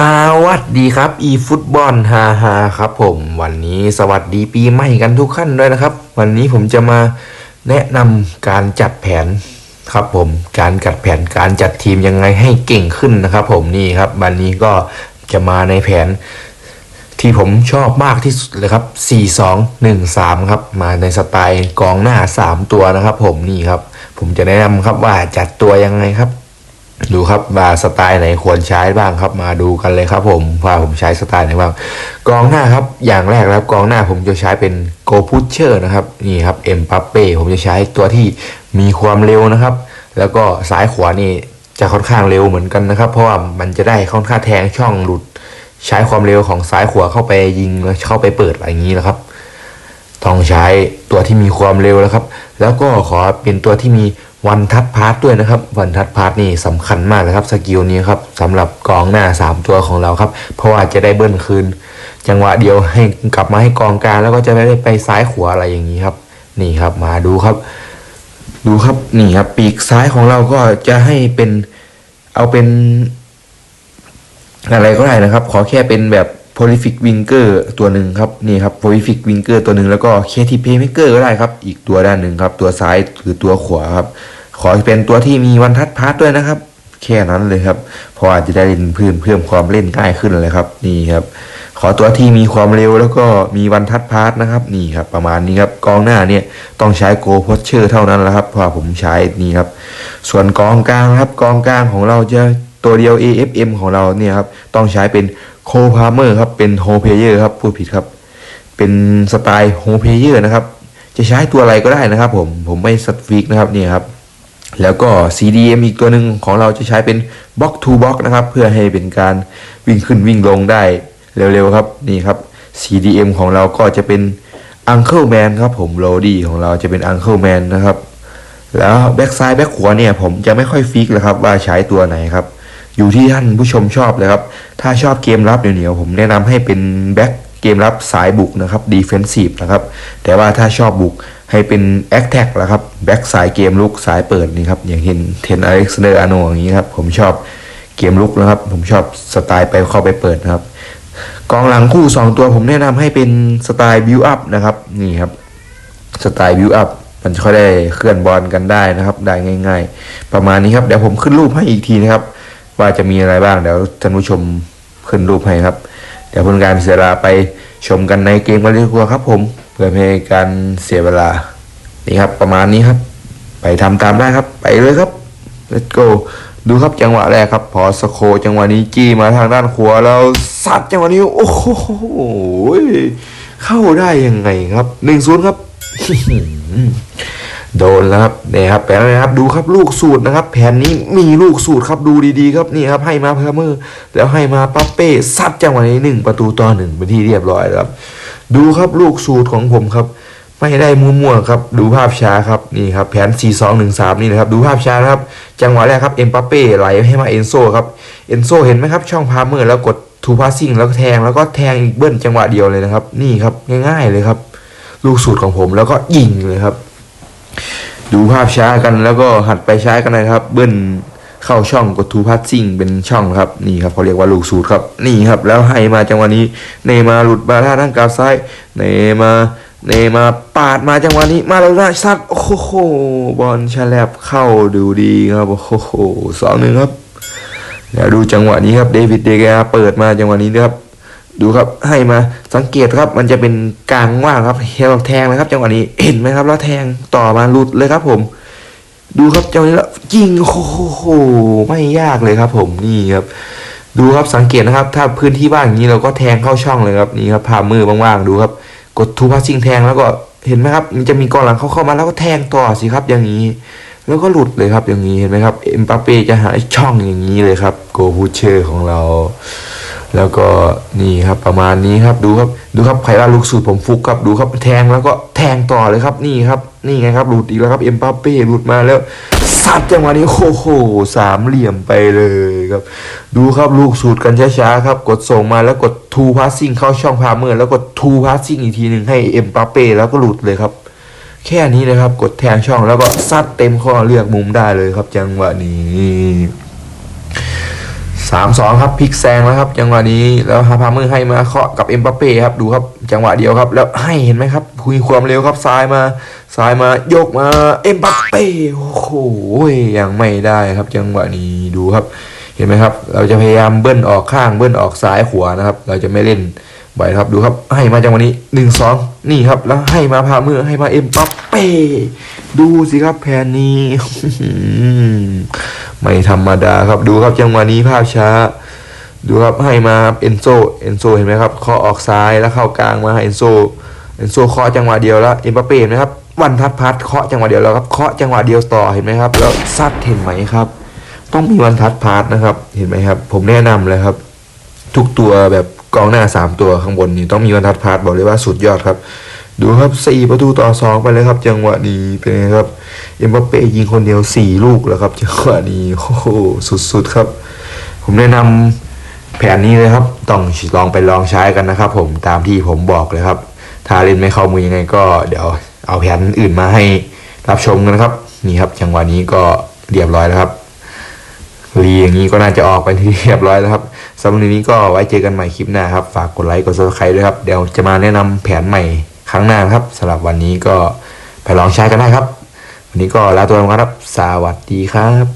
สวัสดีครับ อีฟุตบอลฮาฮาครับผม วันนี้สวัสดีปีใหม่กันทุกขั้นด้วยนะครับ วันนี้ผมจะมาแนะนำการจัดแผนครับผมการจัดแผนการจัดทีมยังไงให้เก่งขึ้นนะครับ ผมนี่ครับวันนี้ก็จะมาในแผน ที่ผมชอบมากที่สุดเลยครับ 4 2 1 3 ครับ มาในสไตล์กองหน้า 3 ตัวนะครับ ผมนี่ครับ ผมจะแนะนำครับว่าจัดตัวยังไงครับ ดูครับว่าสไตล์ไหนควรใช้บ้างครับ มาดูกันเลยครับ ผมว่าผมใช้สไตล์ไหนบ้างกองหน้าครับอย่างแรกแล้วกองหน้าผมจะใช้เป็นโกพุชเชอร์นะครับนี่ครับเอ็มปัปเป้ผมจะใช้ตัวที่มีความเร็วนะครับ แล้วก็ซ้ายขวานี่จะค่อนข้างเร็วเหมือนกันนะครับ เพราะว่ามันจะได้ค่อนข้างแทงช่องหลุด ใช้ความเร็วของซ้ายขวาเข้าไปยิงแล้วเข้าไปเปิดอะไรอย่างนี้นะครับต้องใช้ตัวที่มีความเร็วแล้วครับ แล้วก็ขอเป็นตัวที่มี วันทัดพาร์ทด้วยนะครับ วันทัดพาร์ทนี่สำคัญมากนะครับสกิลนี้ครับสำหรับกองหน้า 3 ตัวของเราครับ เพราะว่าจะได้เบิ้ลคืน จังหวะเดียวให้กลับมาให้กองกลางแล้วก็จะไม่ได้ไปซ้ายขวาอะไรอย่างนี้ครับ นี่ครับมาดูครับ ดูครับนี่ครับปีกซ้ายของเราก็จะให้เป็นเอาเป็น อะไรก็ได้นะครับ ขอแค่เป็นแบบ prolific winger ตัวหนึ่งครับนี่ครับ prolific winger ตัวหนึ่งแล้วก็ creative playmaker ก็ได้ครับ อีกตัวด้านหนึ่งครับ ตัวซ้ายหรือตัวขวาครับ ขอเป็นตัวที่มีวันทัดพาร์ทด้วยนะครับ แค่นั้นเลยครับเพราะอาจจะได้เล่นเพิ่มเพิ่มความเล่นง่ายขึ้นเลยครับนี่ครับ ขอตัวที่มีความเร็วแล้วก็มีวันทัดพาร์ทนะครับนี่ครับ ประมาณนี้ครับกองหน้าเนี่ยต้องใช้โกโพสเชอร์เท่านั้นแหละครับเพราะผมใช้นี่ครับ ส่วนกองกลางครับกองกลางของเราจะ ตัวเดียว AFM ของเราเนี่ยครับต้องใช้เป็นโคพาเมอร์ครับเป็นโฮเพเยอร์ครับพูดผิดครับ เป็นสไตล์โฮเพเยอร์นะครับ จะใช้ตัวอะไรก็ได้นะครับ ผมผมไม่สฟิกนะครับนี่ครับแล้วก็ CDM อีกตัวหนึ่งของเราจะใช้เป็นบล็อกทูบล็อกนะครับ เพื่อให้เป็นการวิ่งขึ้นวิ่งลงได้เร็วๆครับนี่ครับ CDM ของเราก็จะเป็น Uncle Man ครับผมโรดี้ของเราจะเป็น Uncle Man นะครับ แล้วแบ็กซ้ายแบ็กขวาเนี่ยผมจะไม่ค่อยฟิกเลยครับว่าใช้ตัวไหนครับ อยู่ที่ท่านผู้ชมชอบเลยครับ ถ้าชอบเกมรับเหนียวๆผมแนะนำให้เป็นแบ็กเกมรับสายบุกนะครับดีเฟนซีฟนะครับ แต่ว่าถ้าชอบบุกให้เป็นแอคแท็กละครับแบ็กสายเกมลุกสายเปิดนี่ครับอย่างเห็นเทนอเล็กซานเดอร์อาโนอย่างนี้ครับผมชอบเกมลุกนะครับ ผมชอบสไตล์ไปเข้าไปเปิดนะครับกองหลังคู่ 2 ตัวผมแนะนำให้เป็นสไตล์บิวอัพนะครับนี่ครับสไตล์บิวอัพมันจะค่อยได้เคลื่อนบอลกันได้นะครับ ได้ง่าย ๆ ประมาณนี้ครับเดี๋ยวผมขึ้นรูปให้อีกทีนะครับ ว่าจะมีอะไรบ้างเดี๋ยวท่านผู้ชมขึ้นรูปให้ครับ เดี๋ยวพื่อการเสียเวลาไปชมกันในเกมกันเลยดีกว่าครับผมเพื่อไม่ให้การเสียเวลานี่ครับประมาณนี้ครับ ไปทำตามได้ครับ ไปเลยครับ let's go ดูครับจังหวะแรกครับ พอสโคจังหวะนี้จี้มาทางด้านขวาแล้วสัดจังหวะนี้โอ้โหเข้าได้ยังไงครับหนึ่งศูนย์ครับ โดนแล้วครับเนี่ยครับแผนนะครับดูครับลูกสูตรนะครับ แผนนี้มีลูกสูตรครับดูดีๆครับนี่ครับให้มาเพอร์เมอร์แล้วให้มาปั๊ปเป้ซัดจังหวะนี้หนึ่งประตูต่อหนึ่งเป็นที่เรียบร้อยแล้วครับ ดูครับลูกสูตรของผมครับไม่ได้มั่วๆครับ ดูภาพช้าครับนี่ครับแผน 4 2 1 3 นี่นะครับ ดูภาพช้านะครับ จังหวะแรกครับเอ็มปัปเป้ไหลให้มาเอนโซครับเอนโซเห็นไหมครับ ช่องพาเมอร์แล้วกดทูพาสซิ่งแล้วก็แทงแล้วก็แทงอีกเบิ้ลจังหวะเดียวเลยนะครับ นี่ครับง่ายๆเลยครับ ลูกสูตรของผมแล้วก็ยิงเลยครับ ดูภาพช้ากันแล้วก็หัดไปใช้กันนะครับ เบิ้ลเข้าช่องกดทูพัสซิ่งเป็นช่องครับนี่ครับเขาเรียกว่าลูกสูตรครับนี่ครับ แล้วให้มาจังหวะนี้เนมาหลุดมาท่าทางกาวซ้ายเนมาเนมาปาดมาจังหวะนี้มาแล้วนะซัดโอ้โหบอลฉลับเข้าดูดีครับโอ้โหสองหนึ่งครับเดี๋ยวดูจังหวะนี้ครับเดวิดเดกาเปิดมาจังหวะนี้นะครับ ดูครับให้มาสังเกตครับ มันจะเป็นกลางว่างครับเฮลแทงนะครับ จังหวะนี้เห็นไหมครับ แล้วแทงต่อมาหลุดเลยครับ ผม ดูครับจังหวะนี้แล้วยิงโอ้โหไม่ยากเลยครับ ผมนี่ครับ ดูครับสังเกตนะครับ ถ้าพื้นที่ว่างอย่างนี้เราก็แทงเข้าช่องเลยครับนี่ครับพามือว่างๆดูครับ กดทูพาสซิ่งแทงแล้วก็เห็นไหมครับ มันจะมีกองหลังเข้าเข้ามาแล้วก็แทงต่อสิครับ อย่างนี้ แล้วก็หลุดเลยครับ อย่างนี้เห็นไหมครับเอ็มปัปเป้จะหาช่องอย่างนี้เลยครับ โกบูเชอร์ของเรา แล้วก็นี่ครับประมาณนี้ครับดูครับดูครับใครว่าลูกสูตรผมฟุกครับดูครับแทงแล้วก็แทงต่อเลยครับนี่ครับนี่ไงครับหลุดอีกแล้วครับเอ็มปัปเป้หลุดมาแล้วซัดจังหวะนี้โอ้โหสามเหลี่ยมไปเลยครับ ดูครับลูกสูตรกันช้าๆครับกดส่งมาแล้วกดทูพาสซิ่งเข้าช่องพาเมอร์แล้วกดทูพาสซิ่งอีกทีหนึ่งให้เอ็มปัปเป้แล้วก็หลุดเลยครับ แค่นี้เลยครับกดแทงช่องแล้วก็ซัดเต็มข้อเลือกมุมได้เลยครับจังหวะนี้ สามสองครับพลิกแซงแล้วครับ จังหวะนี้แล้วฮาพามือให้มาเคาะกับเอ็มบัปเป้ครับดูครับ จังหวะเดียวครับ แล้วให้เห็นไหมครับคุยความเร็วครับซ้ายมาซ้ายมาโยกมาเอ็มบัปเป้โอ้โหยังไม่ได้ครับ จังหวะนี้ดูครับ เห็นไหมครับ เราจะพยายามเบิ้ลออกข้างเบิ้ลออกซ้ายขวานะครับ เราจะไม่เล่นบ่อยครับดูครับ ให้มาจังหวะนี้หนึ่งสองนี่ครับ แล้วให้มาพามือให้มาเอ็มบัปเป้ดูสิครับแผนนี้ ไม่ธรรมดาครับดูครับจังหวะนี้ภาพช้า ดูครับให้มาเอนโซเอนโซเห็นไหมครับเคาะออกซ้ายแล้วเข้ากลางมาเอนโซเอนโซเคาะจังหวะเดียวแล้วเอ็มบัปเป้เห็นไหมครับวันทัดพัดเคาะจังหวะเดียวแล้วครับเคาะจังหวะเดียวต่อเห็นไหมครับ แล้วซัดเห็นไหมครับ ต้องมีวันทัดพาร์ทนะครับ เห็นไหมครับ ผมแนะนำเลยครับ ทุกตัวแบบกองหน้าสามตัวข้างบนนี่ต้องมีวันทัดพาร์ทบอกเลยว่าสุดยอดครับ ดูครับสี่ประตูต่อสองไปเลยครับ จังหวะนี้เป็นไงครับ เอ็มบัปเป้ยิงคนเดียวสี่ลูกแล้วครับ จังหวะนี้โอ้โหสุดๆครับ ผมแนะนำแผนนี้เลยครับ ต้องลองไปลองใช้กันนะครับ ผมตามที่ผมบอกเลยครับ ถ้าเล่นไม่เข้ามือยังไงก็เดี๋ยวเอาแผนอื่นมาให้รับชมกันนะครับ นี่ครับ จังหวะนี้ก็เรียบร้อยแล้วครับรีอย่างนี้ก็น่าจะออกไปที่เรียบร้อยแล้วครับสำหรับวันนี้ก็ไว้เจอกันใหม่คลิปหน้าครับ ฝากกดไลค์กด subscribe ด้วยครับ เดี๋ยวจะมาแนะนำแผนใหม่ ครั้งหน้าครับสำหรับวันนี้ก็ไปลองใช้กันได้ครับ วันนี้ก็ลาตัวลงครับ สวัสดีครับ